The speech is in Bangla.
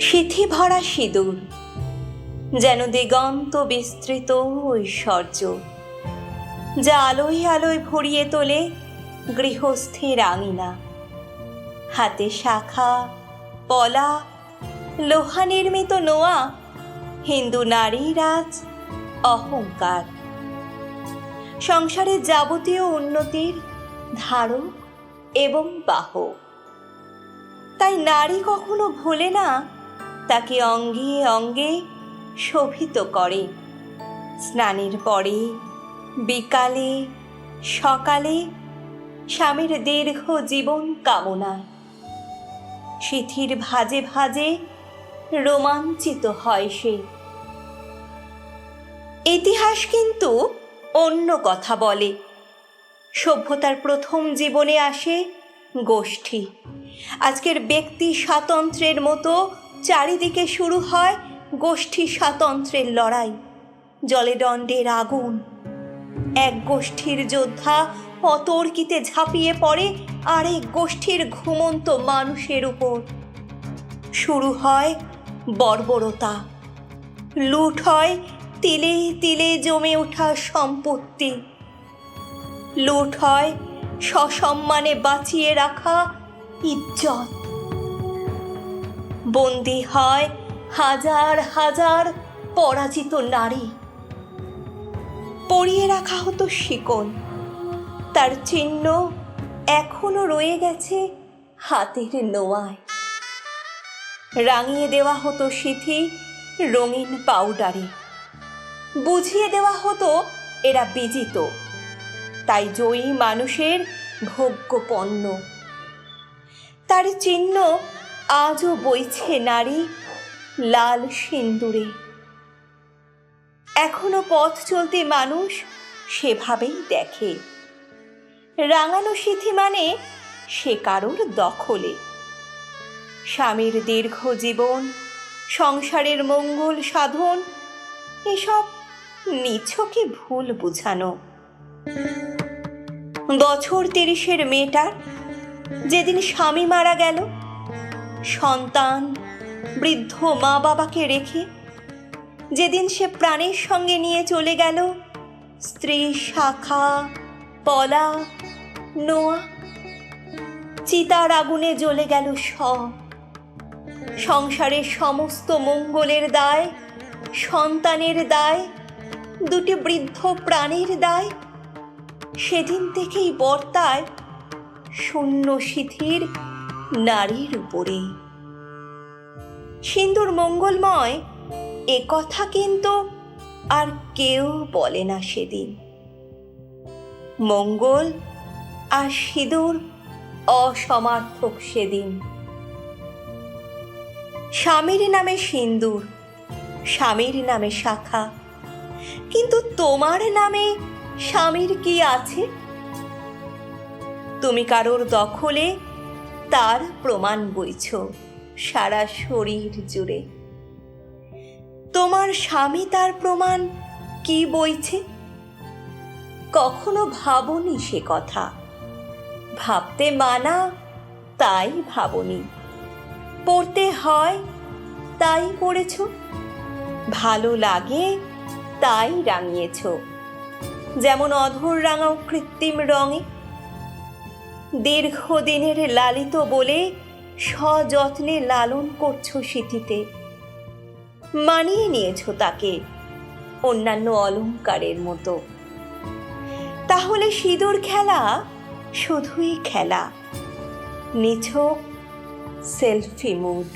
সিথি ভরা সিঁদুর, যেন দিগন্ত বিস্তৃত ঐশ্বর্য, যা আলোয় আলোয় ভরিয়ে তোলে গৃহস্থের আঙিনা হাতে শাখা, পলা, লোহা নির্মিত নোয়া, হিন্দু নারীর আজ অহংকার। সংসারের যাবতীয় উন্নতির ধারক এবং বাহক। তাই নারী কখনো ভোলে না তাকে অঙ্গে অঙ্গে শোভিত করে। স্নানের পরে, বিকালে, সকালে স্বামীর দীর্ঘ জীবন কামনায় সিথির ভাজে ভাজে রোমাঞ্চিত হয় সে। ইতিহাস কিন্তু অন্য কথা বলে। সভ্যতার প্রথম জীবনে আসে গোষ্ঠী। আজকের ব্যক্তি স্বাতন্ত্র্যের মতো চারিদিকে শুরু হয় গোষ্ঠী স্বাতন্ত্রের লড়াই। জলে দণ্ডের আগুন। এক গোষ্ঠীর যোদ্ধা অতর্কিতে ঝাঁপিয়ে পড়ে, আরেক গোষ্ঠীর ঘুমন্ত মানুষের উপর। শুরু হয় বর্বরতা। লুট হয় তিলে তিলে জমে ওঠা সম্পত্তি। লুট হয় সসম্মানে বাঁচিয়ে রাখা ইজ্জত। বন্দি হয় হাজার হাজার পরাজিত নারী। পরিয়ে রাখা হতো শিকল। তার চিহ্ন এখনও রয়ে গেছে হাতের নোয়ায়। রাঙিয়ে দেওয়া হতো সিথি রঙিন পাউডারে। বুঝিয়ে দেওয়া হতো এরা বিজিত। তাই জয়ী মানুষের ভোগ্য পণ্য তার চিহ্ন আজও বইছে নারী লাল সিন্দুরে। এখনও পথ চলতে মানুষ সেভাবেই দেখে। রাঙানো সিথি মানে সে কারোর দখলে। স্বামীর দীর্ঘ জীবন, সংসারের মঙ্গল সাধন, এসব নিছকে ভুল বুঝানো। বছর তিরিশের মেয়েটার যেদিন স্বামী মারা গেল সন্তান, বৃদ্ধ মা বাবাকে রেখে যেদিন সে প্রাণের সঙ্গে নিয়ে চলে গেল, স্ত্রী শাখা, পলা, নোয়া, চিতার আগুনে জ্বলে গেল সব। সংসারের সমস্ত মঙ্গলের দায়, সন্তানের দায়, দুটি বৃদ্ধ প্রাণের দায়, সেদিন থেকেই বর্তায় শূন্য শিথির নারীর উপরে। সিন্দুর মঙ্গলময়, এ কথা কিন্তু আর কেউ বলে না সেদিন। মঙ্গল আর সিঁদুর অসমার্থক সেদিন। স্বামীর নামে সিন্দুর, স্বামীর নামে শাখা। কিন্তু তোমার নামে স্বামীর কি আছে? তুমি কারোর দখলে তার প্রমাণ বইছ সারা শরীর জুড়ে। তোমার স্বামী তার প্রমাণ কি বইছে? কখনো ভাবনি সে কথা। ভাবতে মানা, তাই ভাবনি। পড়তে হয়, তাই পড়েছ। ভালো লাগে, তাই রাঙিয়েছ। যেমন অধর রাঙাও কৃত্রিম রঙে। দীর্ঘদিনের লালিত বলে সযত্নে লালন করছ সিথিতে। মানিয়ে নিয়েছ তাকে অন্যান্য অলঙ্কারের মতো। তাহলে সিঁদুর খেলা শুধুই খেলা। নিছক সেলফি মুড।